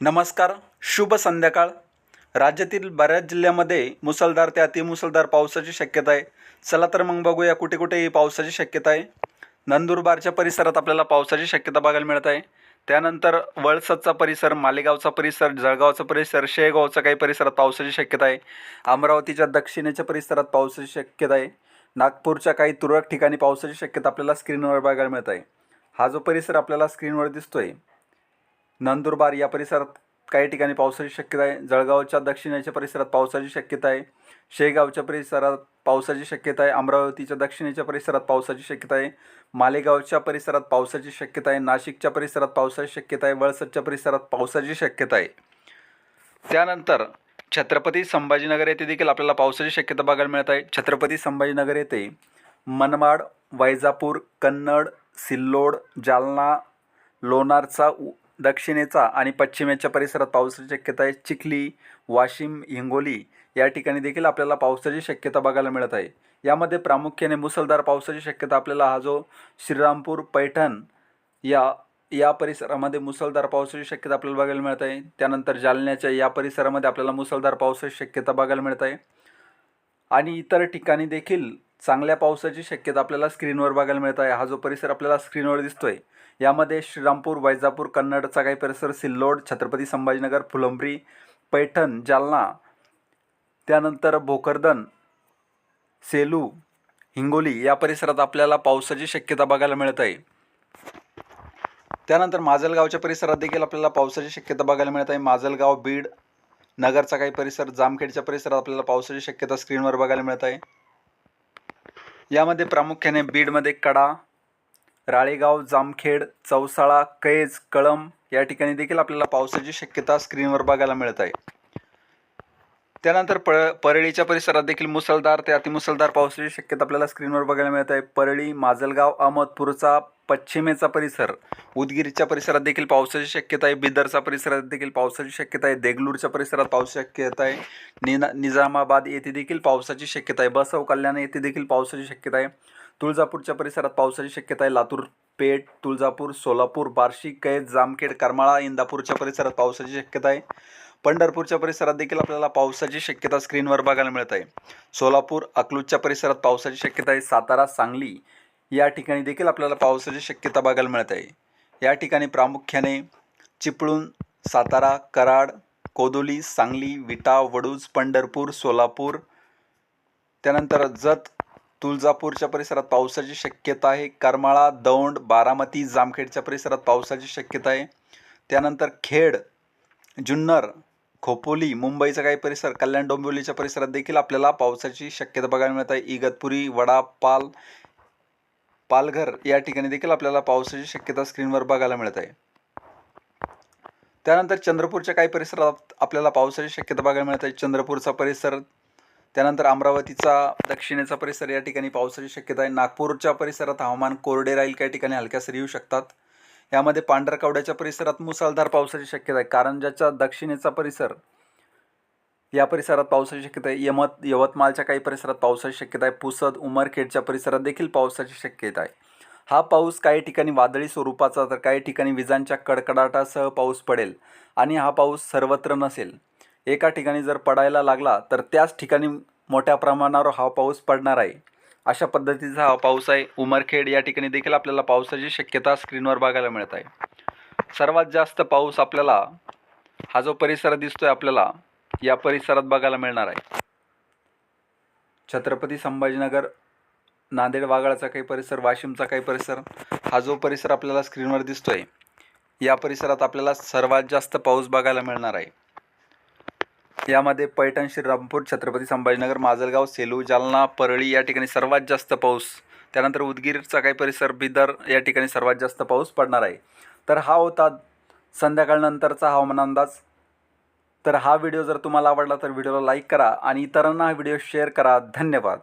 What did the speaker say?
नमस्कार शुभ संध्याकाळ. राज्यातील बऱ्याच जिल्ह्यामध्ये मुसळधार ते अतिमुसळधार पावसाची शक्यता आहे. चला तर मग बघूया कुठे कुठे पावसाची शक्यता आहे. नंदुरबारच्या परिसरात आपल्याला पावसाची शक्यता बघायला मिळत आहे. त्यानंतर वळसदचा परिसर मालेगावचा परिसर जळगावचा परिसर शेगावचा काही परिसरात पावसाची शक्यता आहे. अमरावतीच्या दक्षिणेच्या परिसरात पावसाची शक्यता आहे. नागपूरच्या काही तुरळक ठिकाणी पावसाची शक्यता आपल्याला स्क्रीनवर बघायला मिळत आहे. हा जो परिसर आपल्याला स्क्रीनवर दिसतो आहे नंदुरबार या परिसरात काही ठिकाणी पावसाची शक्यता आहे. जळगावच्या दक्षिणेच्या परिसरात पावसाची शक्यता आहे. शेगावच्या परिसरात पावसाची शक्यता आहे. अमरावतीच्या दक्षिणेच्या परिसरात पावसाची शक्यता आहे. मालेगावच्या परिसरात पावसाची शक्यता आहे. नाशिकच्या परिसरात पावसाची शक्यता आहे. वळसदच्या परिसरात पावसाची शक्यता आहे. त्यानंतर छत्रपती संभाजीनगर येथे देखील आपल्याला पावसाची शक्यता बघायला मिळत आहे. छत्रपती संभाजीनगर येथे मनमाड वैजापूर कन्नड सिल्लोड जालना लोणारचा उ दक्षिणेचा आणि पश्चिमेच्या परिसरात पावसाची शक्यता आहे. चिखली वाशिम हिंगोली या ठिकाणी देखील आपल्याला पावसाची शक्यता बघायला मिळत आहे. यामध्ये प्रामुख्याने मुसळधार पावसाची शक्यता आपल्याला हा जो श्रीरामपूर पैठण या या परिसरामध्ये मुसळधार पावसाची शक्यता आपल्याला बघायला मिळत आहे. त्यानंतर जालन्याच्या या परिसरामध्ये आपल्याला मुसळधार पावसाची शक्यता बघायला मिळत आहे. आणि इतर ठिकाणी देखील चांगल्या पावसाची शक्यता आपल्याला स्क्रीनवर बघायला मिळत आहे. हा जो परिसर आपल्याला स्क्रीनवर दिसतोय यामध्ये श्रीरामपूर वैजापूर कन्नडचा काही परिसर सिल्लोड छत्रपती संभाजीनगर फुलंब्री पैठण जालना त्यानंतर भोकरदन सेलू हिंगोली या परिसरात आपल्याला पावसाची शक्यता बघायला मिळत आहे. त्यानंतर माजलगावच्या परिसरात देखील आपल्याला पावसाची शक्यता बघायला मिळत आहे. माजलगाव बीड नगरचा काही परिसर जामखेडच्या परिसरात आपल्याला पावसाची शक्यता स्क्रीनवर बघायला मिळत आहे. यामध्ये प्रामुख्याने बीडमध्ये कडा राळेगाव जामखेड चौसाळा कैज कळंब या ठिकाणी देखील आपल्याला पावसाची शक्यता स्क्रीनवर बघायला मिळत आहे. त्यानंतर प परळीच्या परिसरात देखील मुसळधार ते अतिमुसळधार पावसाची शक्यता आपल्याला स्क्रीनवर बघायला मिळत आहे. परळी माजलगाव अहमदपूरचा पश्चिमेचा परिसर उदगीरच्या परिसरात देखील पावसाची शक्यता आहे. बिदरचा परिसरात देखील पावसाची शक्यता आहे. देगलूरच्या परिसरात पावसाची शक्यता आहे. निना निजामाबाद येथे देखील पावसाची शक्यता आहे. बसव कल्याण येथे देखील पावसाची शक्यता आहे. तुळजापूरच्या परिसरात पावसाची शक्यता आहे. लातूर पेठ तुळजापूर सोलापूर बार्शी कैद जामखेड करमाळा इंदापूरच्या परिसरात पावसाची शक्यता आहे. पंढरपूरच्या परिसरात देखील आपल्याला पावसाची शक्यता स्क्रीनवर बघायला मिळत आहे सोलापूर अकलूजच्या परिसरात पावसाची शक्यता आहे. सातारा सांगली या ठिकाणी देखील आपल्याला पावसाची शक्यता बघायला मिळत आहे या ठिकाणी प्रामुख्याने चिपळूण सातारा कराड कोदोली सांगली विटा वडूज पंढरपूर सोलापूर त्यानंतर जत तुळजापूरच्या परिसरात पावसाची शक्यता आहे. करमाळा दौंड बारामती जामखेडच्या परिसरात पावसाची शक्यता आहे. त्यानंतर खेड जुन्नर खोपोली मुंबईचा काही परिसर कल्याण डोंबिवलीच्या परिसरात देखील आपल्याला पावसाची शक्यता बघायला मिळत आहे. इगतपुरी वडा पाल पालघर या ठिकाणी देखील आपल्याला पावसाची शक्यता स्क्रीनवर बघायला मिळत आहे. त्यानंतर चंद्रपूरच्या काही परिसरात आपल्याला पावसाची शक्यता बघायला मिळत आहे. चंद्रपूरचा परिसर त्यानंतर अमरावतीचा दक्षिणेचा परिसर या ठिकाणी पावसाची शक्यता आहे. नागपूरच्या परिसरात हवामान कोरडे राहील काही ठिकाणी हलक्या सरी येऊ शकतात. यामध्ये पांढरकवड्याच्या परिसरात मुसळधार पावसाची शक्यता आहे. कारंजाच्या दक्षिणेचा परिसर या परिसरात पावसाची शक्यता आहे. यमत यवतमाळच्या काही परिसरात पावसाची शक्यता आहे. पुसद उमरखेडच्या परिसरात देखील पावसाची शक्यता आहे. हा पाऊस काही ठिकाणी वादळी स्वरूपाचा तर काही ठिकाणी विजांच्या कडकडाटासह पाऊस पडेल आणि हा पाऊस सर्वत्र नसेल. एका ठिकाणी जर पडायला लागला तर त्याच ठिकाणी मोठ्या प्रमाणावर हा पाऊस पडणार आहे. अशा पद्धतीचा हा पाऊस आहे. उमरखेड या ठिकाणी देखील आपल्याला पावसाची शक्यता स्क्रीनवर बघायला मिळत आहे. सर्वात जास्त पाऊस आपल्याला हा जो परिसर दिसतोय आपल्याला या परिसरात बघायला मिळणार आहे. छत्रपती संभाजीनगर नांदेड वाघाळाचा काही परिसर वाशिमचा काही परिसर हा जो परिसर आपल्याला स्क्रीनवर दिसतोय या परिसरात आपल्याला सर्वात जास्त पाऊस बघायला मिळणार आहे. यामध्ये पैठण श्रीरामपूर छत्रपती संभाजीनगर माजलगाव सेलू जालना परळी या ठिकाणी सर्वात जास्त पाऊस. त्यानंतर उदगीरचा काही परिसर बिदर या ठिकाणी सर्वात जास्त पाऊस पडणार आहे. तर हा होता संध्याकाळनंतरचा हवामान अंदाज. तर हा व्हिडिओ जर तुम्हाला आवडला तर व्हिडिओला लाईक करा आणि इतरांना हा व्हिडिओ शेअर करा. धन्यवाद.